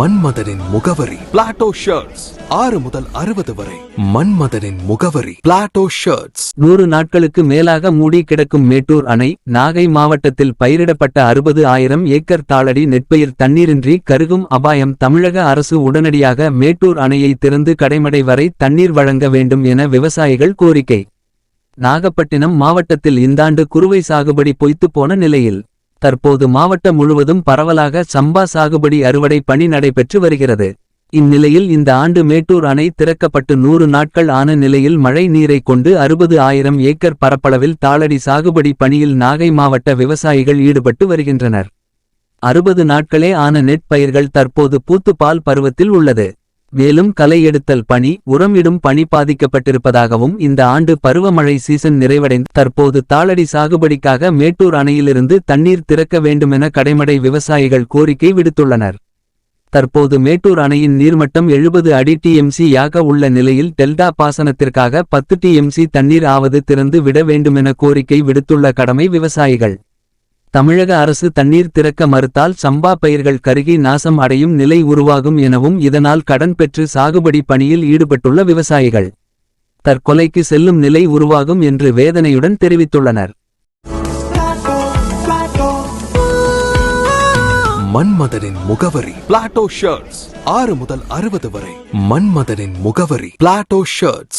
மன்மதனின் முகவரி. Plato shirts ஆறு முதல் அறுபது வரை. மன்மதனின் முகவரி. பிளாட்டோ ஷர்ட்ஸ் நூறு நாட்களுக்கு மேலாக மூடி கிடக்கும் மேட்டூர் அணை நாகை மாவட்டத்தில் பயிரிடப்பட்ட அறுபது ஆயிரம் ஏக்கர் தாளடி நெற்பயிர் தண்ணீரின்றி கருகும் அபாயம் தமிழக அரசு உடனடியாக மேட்டூர் அணையை திறந்து கடைமடை வரை தண்ணீர் வழங்க வேண்டும் என விவசாயிகள் கோரிக்கை. நாகப்பட்டினம் மாவட்டத்தில் இந்தாண்டு குறுவை சாகுபடி பொய்த்து போன நிலையில். தற்போது மாவட்டம் முழுவதும் பரவலாக சம்பா சாகுபடி அறுவடை பணி நடைபெற்று வருகிறது. இந்நிலையில் இந்த ஆண்டு மேட்டூர் அணை திறக்கப்பட்டு நூறு நாட்கள் ஆன நிலையில் மழை நீரை கொண்டு அறுபது ஆயிரம் ஏக்கர் பரப்பளவில் தாளடி சாகுபடி பணியில் நாகை மாவட்ட விவசாயிகள் ஈடுபட்டு வருகின்றனர். அறுபது நாட்களே ஆன நெற்பயிர்கள் தற்போது பூத்துப்பால் பருவத்தில் உள்ளது. மேலும் களை எடுத்தல் பணி உரம் இடும் பணி பாதிக்கப்பட்டிருப்பதாகவும் இந்த ஆண்டு பருவமழை சீசன் நிறைவடைந்து தற்போது தாளடி சாகுபடிக்காக மேட்டூர் அணையிலிருந்து தண்ணீர் திறக்க வேண்டுமென கடைமடை விவசாயிகள் கோரிக்கை விடுத்துள்ளனர். தற்போது மேட்டூர் அணையின் நீர்மட்டம் எழுபது அடி டிஎம்சி யாக உள்ள நிலையில் டெல்டா பாசனத்திற்காக பத்து டிஎம்சி தண்ணீர் ஆவது திறந்து விட வேண்டுமென கோரிக்கை விடுத்துள்ள கடமை விவசாயிகள். தமிழக அரசு தண்ணீர் திறக்க மறுத்தால் சம்பா பயிர்கள் கருகி நாசம் அடையும் நிலை உருவாகும் எனவும் இதனால் கடன் பெற்று சாகுபடி பணியில் ஈடுபட்டுள்ள விவசாயிகள் தற்கொலைக்கு செல்லும் நிலை உருவாகும் என்று வேதனையுடன் தெரிவித்துள்ளனர். மன்மதனின் முகவரி பிளாட்டோ ஷர்ட்ஸ் ஆறு முதல் அறுபது வரை மன்மதனின் முகவரி பிளாட்டோ ஷர்ட்ஸ்